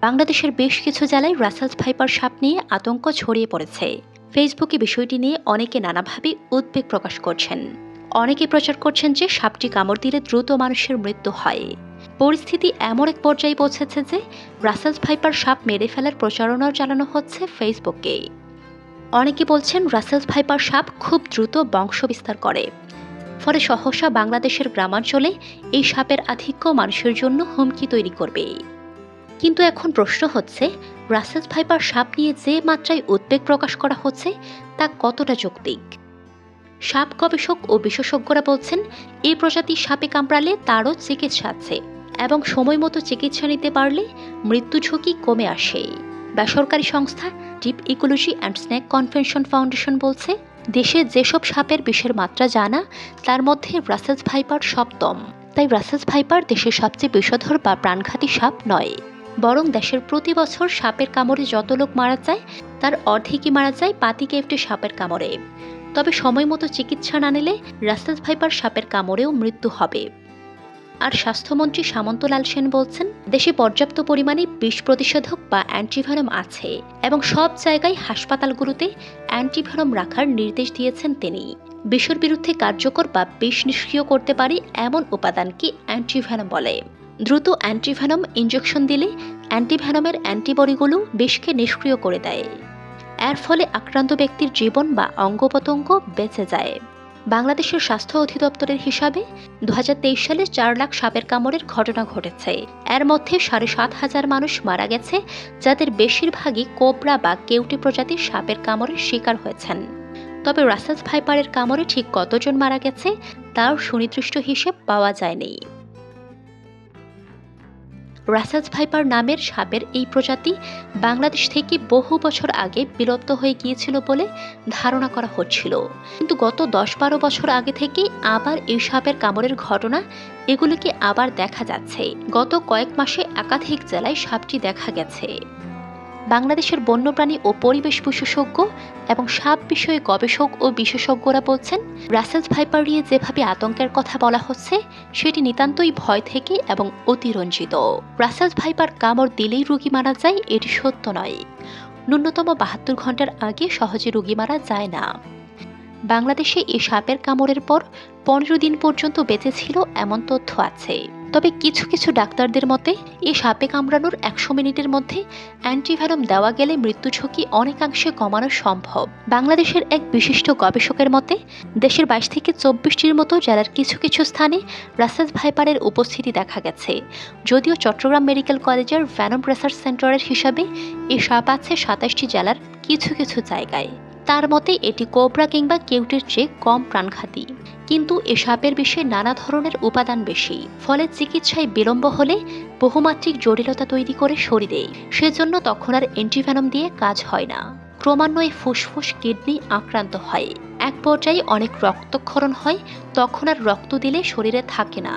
বাংলাদেশের বেশ কিছু জেলায় রাসেলস ভাইপার সাপ নিয়ে আতঙ্ক ছড়িয়ে পড়েছে। ফেসবুকে বিষয়টি নিয়ে অনেকে নানাভাবে উদ্বেগ প্রকাশ করছেন। অনেকে প্রচার করছেন যে সাপটি কামড় দিলে দ্রুত মানুষের মৃত্যু হয়। পরিস্থিতি এমন এক পর্যায়ে পৌঁছেছে যে রাসেলস ভাইপার সাপ মেরে ফেলার প্রচারণাও চালানো হচ্ছে ফেসবুকে। অনেকে বলছেন রাসেলস ভাইপার সাপ খুব দ্রুত বংশ বিস্তার করে। ফলে সহসা বাংলাদেশের গ্রামাঞ্চলে এই সাপের আধিক্য মানুষের জন্য হুমকি তৈরি করবে। কিন্তু এখন প্রশ্ন হচ্ছে রাসেলস ভাইপার সাপ নিয়ে যে মাত্রায় উদ্বেগ প্রকাশ করা হচ্ছে, তা কতটা যৌক্তিক? সাপ গবেষক ও বিশেষজ্ঞরা বলছেন এই প্রজাতির সাপে কামড়ালে তারও চিকিৎসা আছে এবং সময় মতো চিকিৎসা নিতে পারলে মৃত্যু ঝুঁকি কমে আসে। বেসরকারি সংস্থা deep ecology and snake convention foundation বলছে, দেশে যেসব সাপের বিষের মাত্রা জানা, তার মধ্যে রাসেলস ভাইপার সপ্তম। তাই রাসেলস ভাইপার দেশের সবচেয়ে বিষধর বা প্রাণঘাতী সাপ নয়। বরং দেশের প্রতি বছর সাপের কামড়ে যত লোক মারা যায়, তার অর্ধেকই মারা যায় পাতিকেফটে সাপের কামড়ে। তবে সময় মতো চিকিৎসা না নিলে রাসেলস ভাইপার সাপের কামড়েও মৃত্যু হবে। আর স্বাস্থ্যমন্ত্রী সামন্তলাল সেন বলছেন, দেশে পর্যাপ্ত পরিমাণে বিষ প্রতিষেধক বা অ্যান্টিভেনম আছে এবং সব জায়গায় হাসপাতালগুলোতে অ্যান্টিভেনম রাখার নির্দেশ দিয়েছেন তিনি। বিষের বিরুদ্ধে কার্যকর বা বিষ নিষ্ক্রিয় করতে পারে এমন উপাদানকে অ্যান্টিভেনম বলে। দ্রুত অ্যান্টিভ্যানম ইঞ্জেকশন দিলে অ্যান্টিভ্যানমের অ্যান্টিবডিগুলো বিষকে নিষ্ক্রিয় করে দেয়। এর ফলে আক্রান্ত ব্যক্তির জীবন বা অঙ্গ প্রত্যঙ্গ বেঁচে যায়। বাংলাদেশের স্বাস্থ্য অধিদপ্তরের হিসাবে দু হাজার তেইশ সালে চার লাখ সাপের কামড়ের ঘটনা ঘটেছে। এর মধ্যে সাড়ে সাত হাজার মানুষ মারা গেছে, যাদের বেশিরভাগই কোবরা বা কেউটি প্রজাতির সাপের কামড়ের শিকার হয়েছেন। তবে রাসেলস ভাইপারের কামড়ে ঠিক কতজন মারা গেছে, তার সুনির্দিষ্ট হিসেব পাওয়া যায়নি। রাসেলস ভাইপার নামের সাপের এই প্রজাতি বাংলাদেশ থেকে বহু বছর আগে বিলুপ্ত হয়ে গিয়েছিল বলে ধারণা করা হচ্ছিল। কিন্তু গত দশ বারো বছর আগে থেকে আবার এই সাপের কামড়ের ঘটনা এগুলিকে আবার দেখা যাচ্ছে। গত কয়েক মাসে একাধিক জেলায় সাপটি দেখা গেছে। বাংলাদেশের বন্যপ্রাণী ও পরিবেশ বিশেষজ্ঞ এবং সাপ বিষয়ে গবেষক ও বিশেষজ্ঞরা বলছেন, রাসেলস ভাইপার নিয়ে যেভাবে আতঙ্কের কথা বলা হচ্ছে, সেটি নিতান্তই ভয় থেকে এবং অতিরঞ্জিত। রাসেলস ভাইপার কামড় দিলেই রোগী মারা যায়, এটি সত্য নয়। ন্যূনতম বাহাত্তর ঘণ্টার আগে সহজে রোগী মারা যায় না। বাংলাদেশে এই সাপের কামড়ের পর পনেরো দিন পর্যন্ত বেঁচে ছিল এমন তথ্য আছে। তবে কিছু কিছু ডাক্তারদের মতে এই সাপে কামড়ানোর একশো মিনিটের মধ্যে অ্যান্টিভেনম দেওয়া গেলে মৃত্যু ঝুঁকি অনেকাংশে কমানো সম্ভব। বাংলাদেশের এক বিশিষ্ট গবেষকের মতে, দেশের বাইশ থেকে চব্বিশটির মতো জেলার কিছু কিছু স্থানে রাসেস ভাইপারের উপস্থিতি দেখা গেছে। যদিও চট্টগ্রাম মেডিকেল কলেজের ভ্যানম রিসার্চ সেন্টারের হিসাবে এই সাপ আছে সাতাশটি জেলার কিছু কিছু জায়গায়। তার মতে, এটি কোবরা কিংবা কেউটির চেয়ে কম প্রাণঘাতী। কিন্তু এ সাপের বিষয়ে নানা ধরনের উপাদান বেশি, ফলে চিকিৎসায় বিলম্ব হলে বহুমাত্রিক জটিলতা তৈরি করে শরীরে। সেজন্য তখন আর অ্যান্টিভেনম দিয়ে কাজ হয় না। ক্রমান্বয়ে ফুসফুস, কিডনি আক্রান্ত হয়। এক পর্যায়ে অনেক রক্তক্ষরণ হয়, তখন আর রক্ত দিলে শরীরে থাকে না।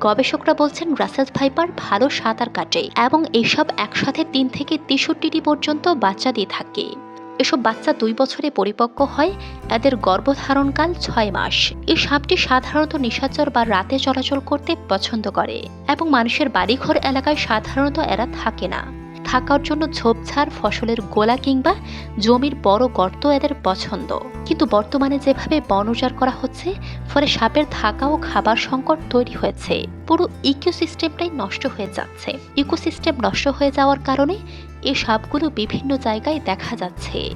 গবেষকরা বলছেন রাসেলস ভাইপার ভালো সাঁতার কাটে এবং এইসব একসাথে তিন থেকে তেষট্টিটি পর্যন্ত বাচ্চা দিয়ে থাকে। এসব বাচ্চা দুই বছরে পরিপক্ক হয়, এদের গর্ভধারণকাল ছয় মাস। এই সাপটি সাধারণত নিশাচর বা রাতে চলাচল করতে পছন্দ করে এবং মানুষের বাড়িঘর এলাকায় সাধারণত এরা থাকে না। থাকার জন্য ঝোপঝাড়, ফসলের গোলা কিংবা জমির বড় গর্ত এদের পছন্দ। কিন্তু বর্তমানে যেভাবে বন উজাড় করা হচ্ছে, ফলে সাপের থাকা ও খাবার সংকট তৈরি হয়েছে। পুরো ইকোসিস্টেমটাই নষ্ট হয়ে যাচ্ছে। ইকোসিস্টেম নষ্ট হয়ে যাওয়ার কারণে এই সাপগুলো বিভিন্ন জায়গায় দেখা যাচ্ছে।